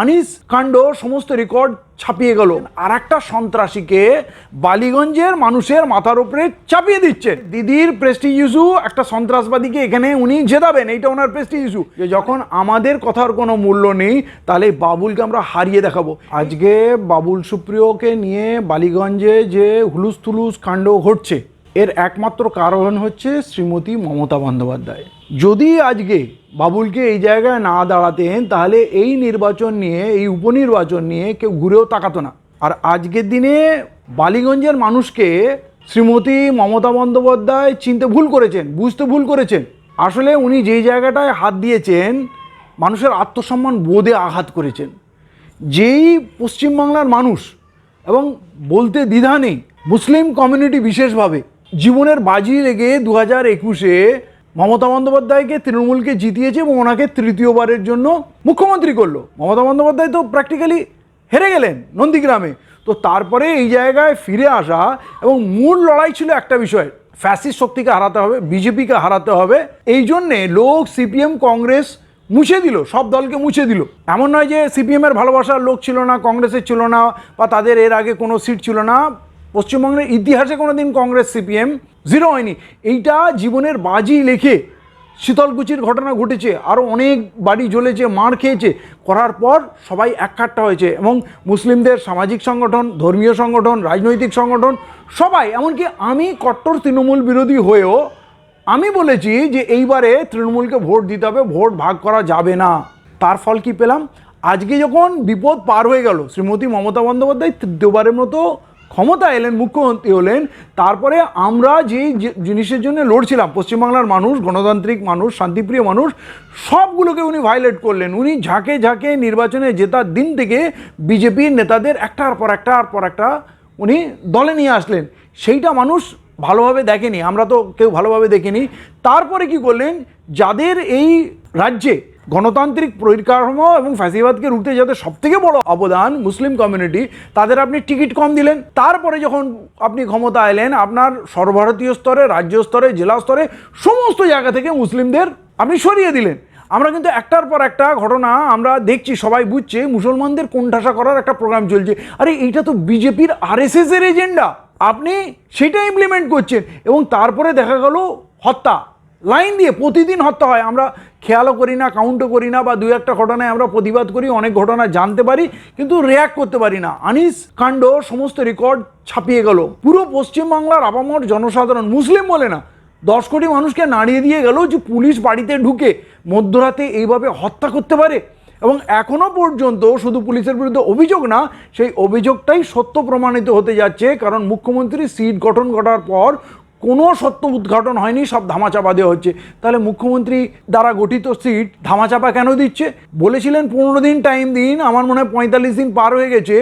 আনিস কাণ্ড সমস্ত রেকর্ড ছাপিয়ে গেল। আর একটা সন্ত্রাসীকে বালিগঞ্জের মানুষের মাথার উপরে চাপিয়ে দিচ্ছে। দিদির প্রেস্টিজ ইস্যু একটা সন্ত্রাসবাদীকে এখানে উনি জেতাবেন, এইটা ওনার প্রেস্টিজ ইস্যু যে যখন আমাদের কথার কোনো মূল্য নেই, তাহলে বাবুলকে আমরা হারিয়ে দেখাবো। আজকে বাবুল সুপ্রিয়কে নিয়ে বালিগঞ্জে যে হুলুস তুলুস কাণ্ড ঘটছে, এর একমাত্র কারণ হচ্ছে শ্রীমতী মমতা বন্দ্যোপাধ্যায়। যদি আজকে বাবুলকে এই জায়গায় না দাঁড়াতেন, তাহলে এই নির্বাচন নিয়ে, এই উপনির্বাচন নিয়ে কেউ ঘুরেও তাকাতো না। আর আজকের দিনে বালিগঞ্জের মানুষকে শ্রীমতী মমতা বন্দ্যোপাধ্যায় চিনতে ভুল করেছেন, বুঝতে ভুল করেছেন। আসলে উনি যেই জায়গাটায় হাত দিয়েছেন, মানুষের আত্মসম্মান বোধে আঘাত করেছেন। যেই পশ্চিমবাংলার মানুষ এবং বলতে দ্বিধা নেই, মুসলিম কমিউনিটি বিশেষভাবে, জীবনের বাজি লেগে দু হাজার একুশে মমতা বন্দ্যোপাধ্যায়কে তৃণমূলকে জিতিয়েছে এবং ওনাকে তৃতীয়বারের জন্য মুখ্যমন্ত্রী করল। মমতা বন্দ্যোপাধ্যায় তো প্র্যাকটিক্যালি হেরে গেলেন নন্দীগ্রামে। তো তারপরে এই জায়গায় ফিরে আসা এবং মূল লড়াই ছিল একটা বিষয় ফ্যাসিস শক্তিকে হারাতে হবে, বিজেপিকে হারাতে হবে, এই জন্যে লোক সিপিএম কংগ্রেস মুছে দিল, সব দলকে মুছে দিল। এমন নয় যে সিপিএমের ভালোবাসার লোক ছিল না, কংগ্রেসের ছিল না বা তাদের এর আগে কোনো সিট ছিল না। পশ্চিমবঙ্গের ইতিহাসে কোনো দিন কংগ্রেস, সিপিএম জিরো হয়নি। এইটা জীবনের বাজি লেখে শীতলকুচির ঘটনা ঘটেছে আরও অনেক বাড়ি জ্বলেছে, মার খেয়েছে। করার পর সবাই এককাট্টা হয়েছে এবং মুসলিমদের সামাজিক সংগঠন, ধর্মীয় সংগঠন, রাজনৈতিক সংগঠন, সবাই, এমনকি আমি কট্টর তৃণমূল বিরোধী হয়েও আমি বলেছি যে এইবারে তৃণমূলকে ভোট দিতে হবে, ভোট ভাগ করা যাবে না। তার ফল কি পেলাম? আজকে যখন বিপদ পার হয়ে গেল, শ্রীমতী মমতা বন্দ্যোপাধ্যায় তৃতীয়বারের মতো ক্ষমতা এলেন, মুখ্যমন্ত্রী হলেন, তারপরে আমরা যেই জিনিসের জন্য লড়ছিলাম, পশ্চিমবাংলার মানুষ, গণতান্ত্রিক মানুষ, শান্তিপ্রিয় মানুষ, সবগুলোকে উনি ভায়োলেট করলেন। উনি ঝাঁকে ঝাঁকে নির্বাচনে জেতার দিন থেকে বিজেপির নেতাদের একটার পর একটার পর একটা উনি দলে নিয়ে আসলেন। সেইটা মানুষ ভালোভাবে দেখেনি, আমরা তো কেউ ভালোভাবে দেখিনি। তারপরে কি করলেন? যাদের এই রাজ্যে গণতান্ত্রিক পরিকাঠামো এবং ফ্যাসিবাদকে রুখতে যাদের সবথেকে বড় অবদান মুসলিম কমিউনিটি তাদের আপনি টিকিট কম দিলেন। তারপরে যখন আপনি ক্ষমতা এলেন, আপনার সর্বভারতীয় স্তরে, রাজ্য স্তরে, জেলা স্তরে, সমস্ত জায়গা থেকে মুসলিমদের আপনি সরিয়ে দিলেন। আমরা কিন্তু একটার পর একটা ঘটনা আমরা দেখছি, সবাই বুঝছে, মুসলমানদের কোণঠাসা করার একটা প্রোগ্রাম চলছে। আরে, এইটা তো বিজেপির আরএসএস এর এজেন্ডা আপনি সেটা ইমপ্লিমেন্ট করছেন এবং তারপরে দেখা গেল হত্যা। লাইন দিয়ে প্রতিদিন হত্যা হয়। আমরা খেয়ালও করি না কাউন্টও করি না বা দু একটা ঘটনায় আমরা প্রতিবাদ করি, অনেক ঘটনা জানতে পারি, কিন্তু রিয়াক্ট করতে পারি না। আনিস কাণ্ড, সমস্ত রেকর্ড ছাপিয়ে গেল। পুরো পশ্চিমবাংলার আপামর জনসাধারণ, মুসলিম বলে না, দশ কোটি মানুষকে নাড়িয়ে দিয়ে গেল যে পুলিশ বাড়িতে ঢুকে মধ্যরাতে এইভাবে হত্যা করতে পারে। এবং এখনও পর্যন্ত শুধু পুলিশের বিরুদ্ধে অভিযোগ না, সেই অভিযোগটাই সত্য প্রমাণিত হতে যাচ্ছে, কারণ মুখ্যমন্ত্রী সিট গঠন করার পর কোনো সত্য উদ্ঘাটন হয়নি, সব ধামাচাপা দেওয়া হচ্ছে। তাহলে মুখ্যমন্ত্রী দ্বারা গঠিত সিট ধামাচাপা কেন দিচ্ছে? বলেছিলেন পনেরো দিন টাইম দিন, আমার মনে হয় পঁয়তাল্লিশ দিন পার হয়ে গেছে।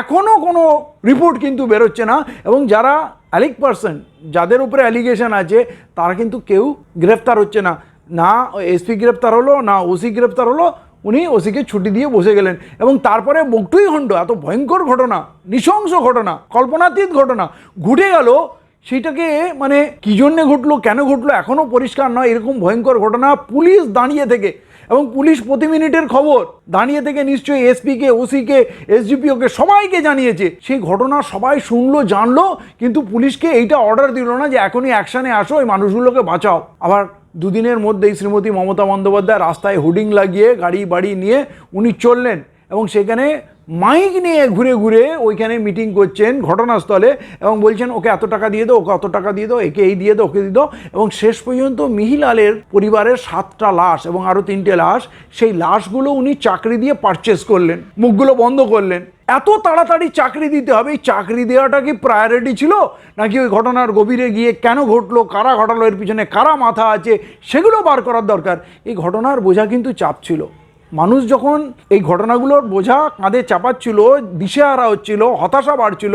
এখনও কোনো রিপোর্ট কিন্তু বেরোচ্ছে না এবং যারা অ্যালিক পার্সন যাদের উপরে অ্যালিগেশন আছে, তারা কিন্তু কেউ গ্রেফতার হচ্ছে না। না এসপি গ্রেপ্তার হলো, না ওসি গ্রেপ্তার হলো, উনি ওসিকে ছুটি দিয়ে বসে গেলেন। এবং তারপরে বকটুই খণ্ড, এত ভয়ঙ্কর ঘটনা, নৃশংস ঘটনা, কল্পনাতীত ঘটনা, ঘুটে গেল সেইটাকে মানে কী জন্যে ঘটলো, কেন ঘটলো এখনও পরিষ্কার নয়, এরকম ভয়ঙ্কর ঘটনা পুলিশ দাঁড়িয়ে থেকে। এবং পুলিশ প্রতি মিনিটের খবর, দাঁড়িয়ে থেকে নিশ্চয়ই এসপিকে, ওসিকে, এসডিপিওকে সবাইকে জানিয়েছে। সেই ঘটনা সবাই শুনলো, জানলো, কিন্তু পুলিশকে এইটা অর্ডার দিল না যে এখনই অ্যাকশানে আসো ওই মানুষগুলোকে বাঁচাও। আবার দুদিনের মধ্যেই শ্রীমতী মমতা বন্দ্যোপাধ্যায় রাস্তায় হোর্ডিং লাগিয়ে গাড়ি বাড়ি নিয়ে উনি চললেন। এবং সেখানে মাইক নিয়ে ঘুরে ঘুরে ওইখানে মিটিং করছেন ঘটনাস্থলে এবং বলছেন, ওকে এত টাকা দিয়ে দাও, ওকে অত টাকা দিয়ে দাও, একে এই দিয়ে দাও, ওকে দিয়ে দাও। এবং শেষ পর্যন্ত মিহিলালের পরিবারের সাতটা লাশ এবং আরও তিনটে লাশ, সেই লাশগুলো উনি চাকরি দিয়ে পারচেস করলেন, মুখগুলো বন্ধ করলেন। এত তাড়াতাড়ি চাকরি দিতে হবে, এই চাকরি দেওয়াটা কি প্রায়োরিটি ছিল? নাকি ওই ঘটনার গভীরে গিয়ে কেন ঘটলো, কারা ঘটালো, এর পিছনে কারা মাথা আছে, সেগুলো বার করার দরকার? এই ঘটনার বোঝা কিন্তু চাপ ছিল। মানুষ যখন এই ঘটনাগুলোর বোঝা, কাঁধে চাপাচ্ছিল, দিশেহারা হচ্ছিল, হতাশা বাড়ছিল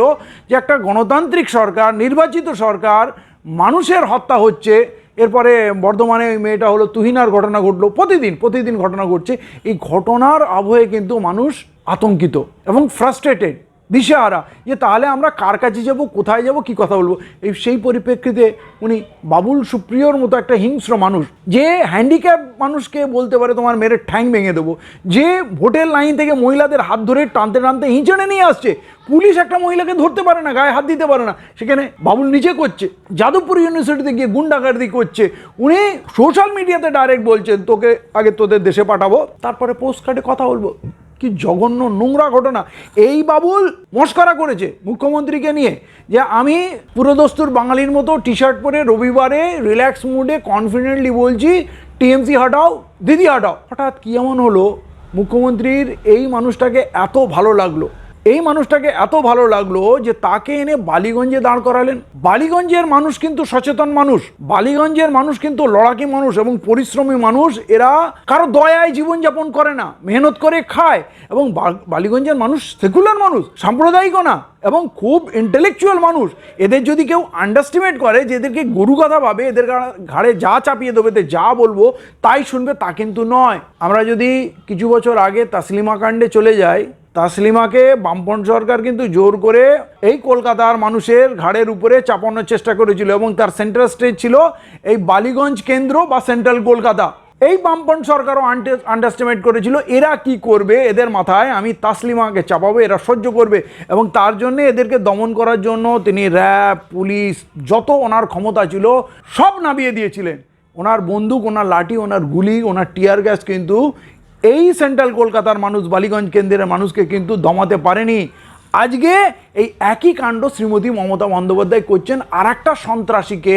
যে একটা গণতান্ত্রিক সরকার, নির্বাচিত সরকার মানুষের হত্যা হচ্ছে। এরপরে বর্ধমানে ওই মেয়েটা হলো তুহিনার ঘটনা ঘটলো। প্রতিদিন প্রতিদিন ঘটনা ঘটছে। এই ঘটনার আবহে কিন্তু মানুষ আতঙ্কিত এবং ফ্রাস্ট্রেটেড দিশেহারা, যে তাহলে আমরা কার কাছে যাব, কোথায় যাব, কি কথা বলব? এই সেই পরিপ্রেক্ষিতে উনি বাবুল সুপ্রিয়র মতো একটা হিংস্র মানুষ, যে হ্যান্ডিক্যাপ মানুষকে বলতে পারে তোমার মেরে ঠ্যাং ভেঙে দেবো, যে ভোটের লাইন থেকে মহিলাদের হাত ধরে টানতে টানতে হিঁচড়ে নিয়ে আসছে, পুলিশ একটা মহিলাকে ধরতে পারে না, গায়ে হাত দিতে পারে না, সেখানে বাবুল নিজে করছে, যাদবপুর ইউনিভার্সিটিতে গিয়ে গুন্ডাগার্দি করছে, উনি সোশ্যাল মিডিয়াতে ডাইরেক্ট বলছেন, তোকে আগে তোদের দেশে পাঠাবো, তারপরে পোস্ট কার্ডে কথা বলব। কি জঘন্য নোংরা ঘটনা। এই বাবুল মস্করা করেছে মুখ্যমন্ত্রীকে নিয়ে যে আমি পুরোদস্তুর বাঙালির মতো টি শার্ট পরে রবিবারে রিল্যাক্স মুডে কনফিডেন্টলি বলছি টিএমসি হাটাও, দিদি হাটাও। হঠাৎ কী এমন হলো? মুখ্যমন্ত্রীর এই মানুষটাকে এত ভালো লাগল। এই মানুষটাকে এত ভালো লাগল যে তাকে এনে বালিগঞ্জে দাঁড় করালেন। বালিগঞ্জের মানুষ কিন্তু সচেতন মানুষ। বালিগঞ্জের মানুষ কিন্তু লড়াকি মানুষ এবং পরিশ্রমী মানুষ। এরা কারও দয়ায় জীবনযাপন করে না, মেহনত করে খায় এবং বালিগঞ্জের মানুষ সেকুলার মানুষ, সাম্প্রদায়িকও না এবং খুব ইন্টেলেকচুয়াল মানুষ। এদের যদি কেউ আন্ডারস্টিমেট করে যে এদেরকে গরু কথা ভাবে, এদের ঘাড়ে যা চাপিয়ে দেবে এদের যা বলব, তাই শুনবে তা কিন্তু নয়। আমরা যদি কিছু বছর আগে তাসলিমা কাণ্ডে চলে যাই তাসলিমাকে বামপন্থ সরকার কিন্তু জোর করে এই কলকাতার মানুষের ঘাড়ের উপরে চাপানোর চেষ্টা করেছিল এবং তার সেন্ট্রাল স্টেজ ছিল এই বালিগঞ্জ কেন্দ্র বা সেন্ট্রাল কলকাতা। এই বামপন্থ সরকারও আন্ডারস্টিমেট করেছিল, এরা কি করবে এদের মাথায় আমি তাসলিমাকে চাপাবো, এরা সহ্য করবে এবং তার জন্য এদেরকে দমন করার জন্য তিনি র্যাব পুলিশ যত ওনার ক্ষমতা ছিল, সব নামিয়ে দিয়েছিলেন। ওনার বন্দুক, ওনার লাঠি, ওনার গুলি, ওনার টিয়ার গ্যাস কিন্তু এই সেন্ট্রাল কলকাতার মানুষ, বালিগঞ্জ কেন্দ্রের মানুষকে কিন্তু দমাতে পারেনি। আজকে এই একই কাণ্ড শ্রীমতী মমতা বন্দ্যোপাধ্যায় করছেন আর একটা সন্ত্রাসীকে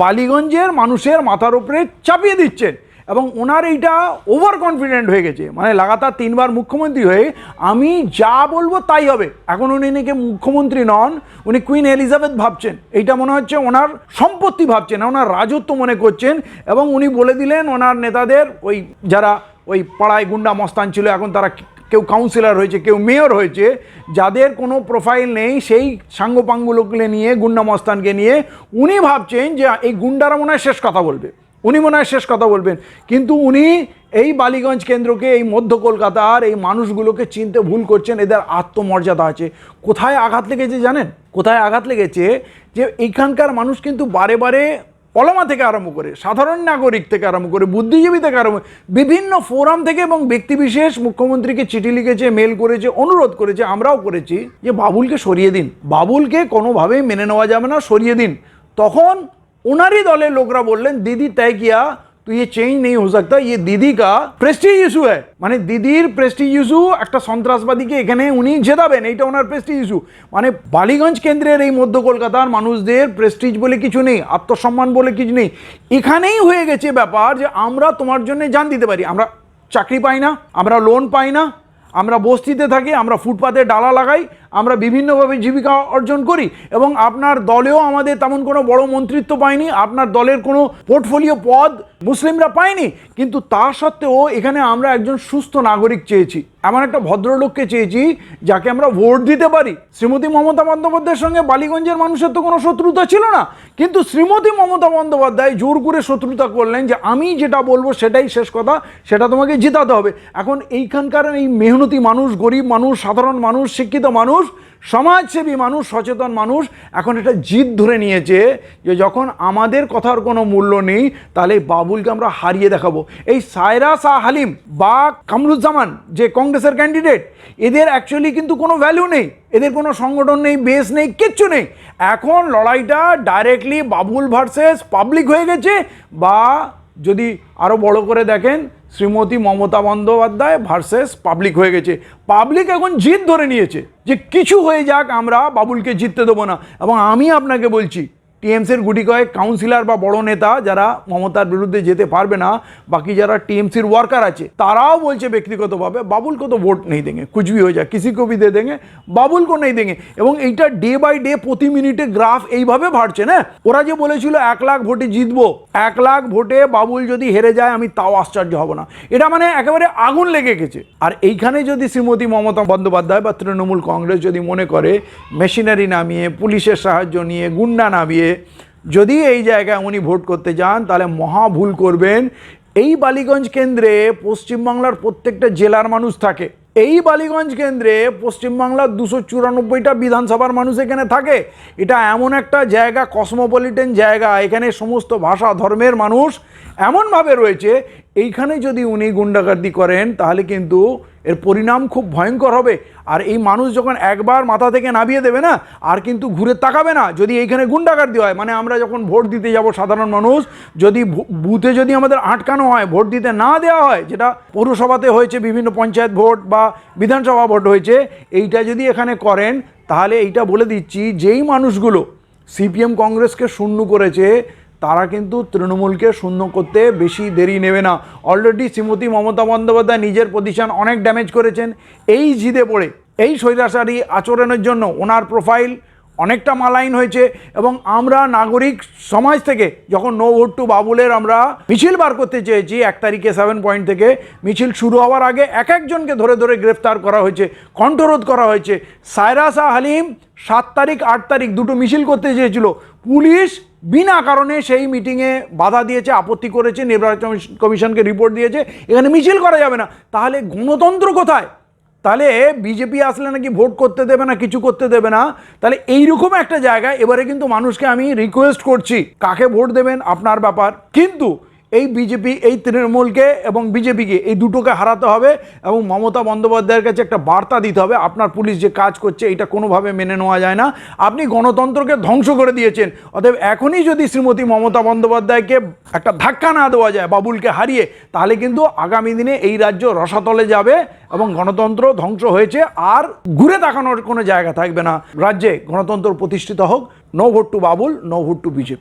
বালিগঞ্জের মানুষের মাথার উপরে চাপিয়ে দিচ্ছেন এবং ওনার এইটা ওভার কনফিডেন্ট হয়ে গেছে। মানে লাগাতার তিনবার মুখ্যমন্ত্রী হয়ে আমি যা বলব তাই হবে। এখন উনি নাকি মুখ্যমন্ত্রী নন, উনি কুইন এলিজাবেথ ভাবছেন। এইটা মনে হচ্ছে ওনার সম্পত্তি ভাবছেন, ওনার রাজত্ব মনে করছেন এবং উনি বলে দিলেন ওনার নেতাদের, ওই যারা ওই পাড়ায় গুন্ডা মস্তান ছিল, এখন তারা কেউ কাউন্সিলর হয়েছে, কেউ মেয়র হয়েছে, যাদের কোনো প্রোফাইল নেই, সেই সাঙ্গপাঙ্গুলোকে নিয়ে, গুন্ডা মস্তানকে নিয়ে, উনি ভাবছেন যে এই গুন্ডারা মনে হয় শেষ কথা বলবে। উনি মনে হয় শেষ কথা বলবেন। কিন্তু উনি এই বালিগঞ্জ কেন্দ্রকে, এই মধ্য কলকাতার এই মানুষগুলোকে চিনতে ভুল করছেন, এদের আত্মমর্যাদা আছে। কোথায় আঘাত লেগেছে জানেন? কোথায় আঘাত লেগেছে যে এইখানকার মানুষ কিন্তু বারে বারে পলমা থেকে আরম্ভ করে, সাধারণ নাগরিক থেকে আরম্ভ করে, বুদ্ধিজীবী থেকে আরম্ভ বিভিন্ন ফোরাম থেকে এবং ব্যক্তিবিশেষ মুখ্যমন্ত্রীকে চিঠি লিখেছে, মেল করেছে, অনুরোধ করেছে, আমরাও করেছি যে বাবুলকে সরিয়ে দিন। বাবুলকে কোনোভাবেই মেনে নেওয়া যাবে না, সরিয়ে দিন। তখন ওনারই দলের লোকরা বললেন, দিদি, তাই কিয়া? তো ये চেঞ্জ নেই हो सकता ये দিদি কা প্রেস্টিজ ইস্যু है মানে দিদির প্রেস্টিজ ইস্যু একটা সন্ত্রাসবাদীকে এখানে উনি জেতাবেন এইটা ওনার প্রেস্টিজ ইস্যু মানে বালিগঞ্জ কেন্দ্রের এই মধ্য কলকাতার মানুষদের প্রেস্টিজ বলে কিছু নেই আত্মসম্মান বলে কিছু নেই এখানেই হয়ে গেছে ব্যাপার যে আমরা তোমার জন্য জান দিতে পারি আমরা চাকরি পাই না আমরা লোন পাই না আমরা বস্তিতে থাকি, আমরা ফুটপাতে ডালা লাগাই, আমরা বিভিন্নভাবে জীবিকা অর্জন করি এবং আপনার দলেও আমাদের তেমন কোনো বড় মন্ত্রিত্ব পায়নি, আপনার দলের কোনো পোর্টফোলিও পদ মুসলিমরা পায়নি, কিন্তু তা সত্ত্বেও এখানে আমরা একজন সুস্থ নাগরিক চেয়েছি। এমন একটা ভদ্রলোককে চেয়েছি যাকে আমরা ভোট দিতে পারি। শ্রীমতী মমতা বন্দ্যোপাধ্যায়ের সঙ্গে বালিগঞ্জের মানুষের তো কোনো শত্রুতা ছিল না। কিন্তু শ্রীমতী মমতা বন্দ্যোপাধ্যায় জোর করে শত্রুতা করলেন যে আমি যেটা বলব সেটাই শেষ কথা, সেটা তোমাকে জিতাতে হবে। এখন এইখানকার এই মেহনতি মানুষ, গরিব মানুষ, সাধারণ মানুষ, শিক্ষিত মানুষ সমাজসেবী মানুষ, সচেতন মানুষ এখন এটা জিদ ধরে নিয়েছে যে যখন আমাদের কথার কোনো মূল্য নেই, তাহলে বাবুলকে আমরা হারিয়ে দেখাবো। এই সায়রা শাহ হালিম বা কামরুজ্জামান যে কংগ্রেসের ক্যান্ডিডেট এদের অ্যাকচুয়ালি কিন্তু কোনো ভ্যালু নেই, এদের কোনো সংগঠন নেই বেস নেই, কিচ্ছু নেই। এখন লড়াইটা ডাইরেক্টলি বাবুল ভার্সেস পাবলিক হয়ে গেছে বা যদি আরও বড় করে দেখেন শ্রীমতী মমতা বন্দ্যোপাধ্যায় ভার্সেস পাবলিক হয়ে গেছে। পাবলিক এখন জিত ধরে নিয়েছে যে কিছু হয়ে যাক, আমরা বাবুলকে জিততে দেবো না। এবং আমি আপনাকে বলছি টিএমসির গুটি কয়েক কাউন্সিলর বা বড় নেতা যারা মমতার বিরুদ্ধে যেতে পারবে না, বাকি যারা টিএমসির ওয়ার্কার আছে, তারাও বলছে ব্যক্তিগতভাবে বাবুল কত ভোট নেই দেঙে, কুচবি হয়ে যায় কিসি কবি দে দেঙে বাবুল কো নেই দেঙে। এবং এইটা ডে বাই ডে প্রতি মিনিটে গ্রাফ এইভাবে ভাড়ছে না? ওরা যে বলেছিল এক লাখ ভোটে জিতবো, এক লাখ ভোটে বাবুল যদি হেরে যায়, আমি তাও আশ্চর্য হব না। এটা মানে একেবারে আগুন লেগে গেছে। আর এইখানে যদি শ্রীমতী মমতা বন্দ্যোপাধ্যায় বা তৃণমূল কংগ্রেস যদি মনে করে মেশিনারি নামিয়ে, পুলিশের সাহায্য নিয়ে, গুন্ডা নামিয়ে যদি এই জায়গায় উনি ভোট করতে যান, তাহলে মহা ভুল করবেন। এই বালিগঞ্জ কেন্দ্রে পশ্চিমবাংলার প্রত্যেকটা জেলার মানুষ থাকে। এই বালিগঞ্জ কেন্দ্রে পশ্চিমবাংলার দুশো চুরানব্বইটা বিধানসভার মানুষ এখানে থাকে। এটা এমন একটা জায়গা কসমোপলিটন জায়গা, এখানে সমস্ত ভাষা, ধর্মের মানুষ এমনভাবে রয়েছে। এইখানে যদি উনি গুন্ডাগার্দি করেন, তাহলে কিন্তু এর পরিণাম খুব ভয়ঙ্কর হবে। আর এই মানুষ যখন একবার মাথা থেকে নামিয়ে দেবে না, আর কিন্তু ঘুরে তাকাবে না, যদি এইখানে গুন্ডাগার্দি হয় মানে আমরা যখন ভোট দিতে যাব সাধারণ মানুষ, যদি বুথে যদি আমাদের আটকানো হয়, ভোট দিতে না দেওয়া হয়, যেটা পৌরসভাতে হয়েছে, বিভিন্ন পঞ্চায়েত ভোট বা বিধানসভা ভোট হয়েছে, এইটা যদি এখানে করেন, তাহলে এইটা বলে দিচ্ছি, যেই মানুষগুলো সিপিএম কংগ্রেসকে শূন্য করেছে তারা কিন্তু তৃণমূলকে শূন্য করতে বেশি দেরি নেবে না। অলরেডি শ্রীমতী মমতা বন্দ্যোপাধ্যায় নিজের প্রতিষ্ঠান অনেক ড্যামেজ করেছেন। এই জিদে পড়ে, এই স্বৈরাচারী আচরণের জন্য ওনার প্রোফাইল অনেকটা মালাইন হয়েছে এবং আমরা নাগরিক সমাজ থেকে যখন নো ভোট টু বাবুলের আমরা মিছিল বার করতে চেয়েছি এক তারিখে সেভেন পয়েন্ট থেকে, মিছিল শুরু হওয়ার আগে এক একজনকে ধরে ধরে গ্রেফতার করা হয়েছে, কণ্ঠরোধ করা হয়েছে। সায়রাসা হালিম সাত তারিখ, আট তারিখ দুটো মিছিল করতে চেয়েছিল। পুলিশ বিনা কারণে সেই মিটিংয়ে বাধা দিয়েছে, আপত্তি করেছে নির্বাচন কমিশনকে রিপোর্ট দিয়েছে, এখানে মিছিল করা যাবে না। তাহলে গণতন্ত্র কোথায়? তাহলে বিজেপি আসলে নাকি ভোট করতে দেবে না, কিছু করতে দেবে না? তাহলে এইরকম একটা জায়গায় এবারে কিন্তু মানুষকে আমি রিকোয়েস্ট করছি। কাকে ভোট দেবেন আপনার ব্যাপার? কিন্তু এই বিজেপি, এই তৃণমূলকে এবং বিজেপিকে এই দুটোকে হারাতে হবে এবং মমতা বন্দ্যোপাধ্যায়ের কাছে একটা বার্তা দিতে হবে, আপনার পুলিশ যে কাজ করছে এটা কোনোভাবে মেনে নেওয়া যায় না। আপনি গণতন্ত্রকে ধ্বংস করে দিয়েছেন, অতএব এখনই যদি শ্রীমতী মমতা বন্দ্যোপাধ্যায়কে একটা ধাক্কা না দেওয়া যায়, বাবুলকে হারিয়ে, তাহলে কিন্তু আগামী দিনে এই রাজ্য রসাতলে যাবে এবং গণতন্ত্র ধ্বংস হয়েছে, আর ঘুরে তাকানোর কোনো জায়গা থাকবে না। রাজ্যে গণতন্ত্র প্রতিষ্ঠিত হোক, no vote to Babul, no vote to BJP.